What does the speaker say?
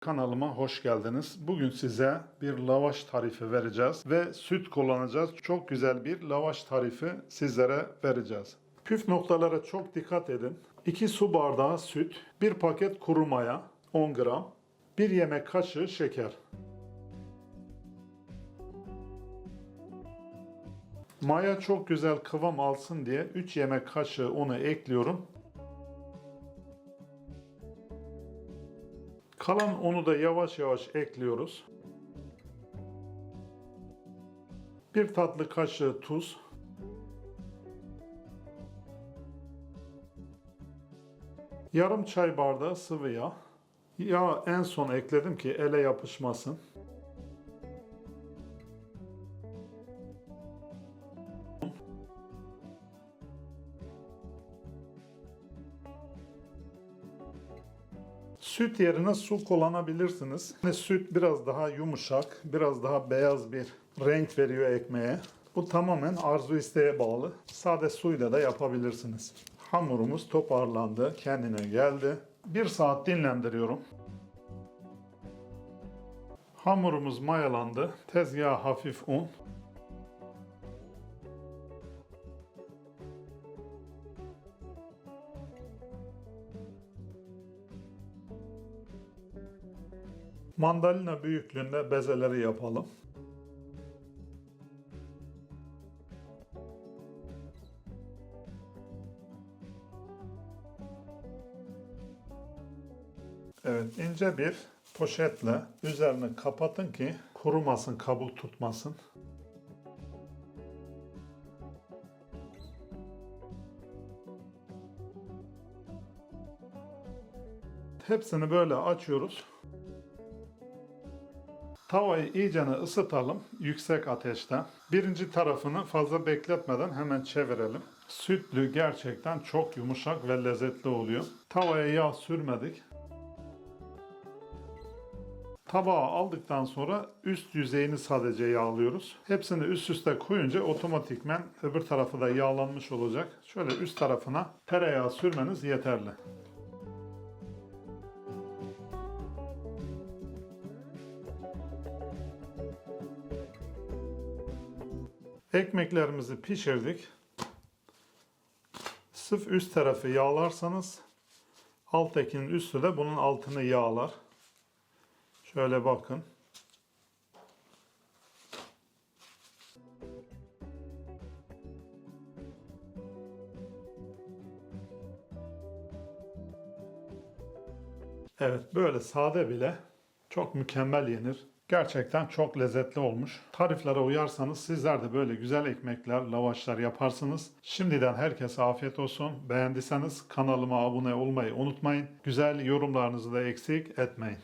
Kanalıma hoş geldiniz. Bugün size bir lavaş tarifi vereceğiz ve süt kullanacağız. Çok güzel bir lavaş tarifi sizlere vereceğiz. Püf noktalara çok dikkat edin. 2 su bardağı süt, 1 paket kuru maya 10 gram, 1 yemek kaşığı şeker. Maya çok güzel kıvam alsın diye 3 yemek kaşığı unu ekliyorum. Kalan unu da yavaş yavaş ekliyoruz. Bir tatlı kaşığı tuz. Yarım çay bardağı sıvı yağ. Yağ en son ekledim ki ele yapışmasın. Süt yerine su kullanabilirsiniz. Süt biraz daha yumuşak, biraz daha beyaz bir renk veriyor ekmeğe. Bu tamamen arzu isteğe bağlı. Sade suyla da yapabilirsiniz. Hamurumuz toparlandı, kendine geldi. Bir saat dinlendiriyorum. Hamurumuz mayalandı. Tezgaha hafif un. Mandalina büyüklüğünde bezeleri yapalım. Evet, ince bir poşetle üzerini kapatın ki kurumasın, kabuk tutmasın. Hepsini böyle açıyoruz. Tavayı iyicene ısıtalım yüksek ateşte. Birinci tarafını fazla bekletmeden hemen çevirelim. Sütlü gerçekten çok yumuşak ve lezzetli oluyor. Tavaya yağ sürmedik. Tabağa aldıktan sonra üst yüzeyini sadece yağlıyoruz. Hepsini üst üste koyunca otomatikmen öbür tarafı da yağlanmış olacak. Şöyle üst tarafına tereyağı sürmeniz yeterli. Ekmeklerimizi pişirdik. Sırf üst tarafı yağlarsanız alttakinin üstü de bunun altını yağlar. Şöyle bakın. Evet böyle sade bile çok mükemmel yenir. Gerçekten çok lezzetli olmuş. Tariflere uyarsanız sizler de böyle güzel ekmekler, lavaşlar yaparsınız. Şimdiden herkese afiyet olsun. Beğendiyseniz kanalıma abone olmayı unutmayın. Güzel yorumlarınızı da eksik etmeyin.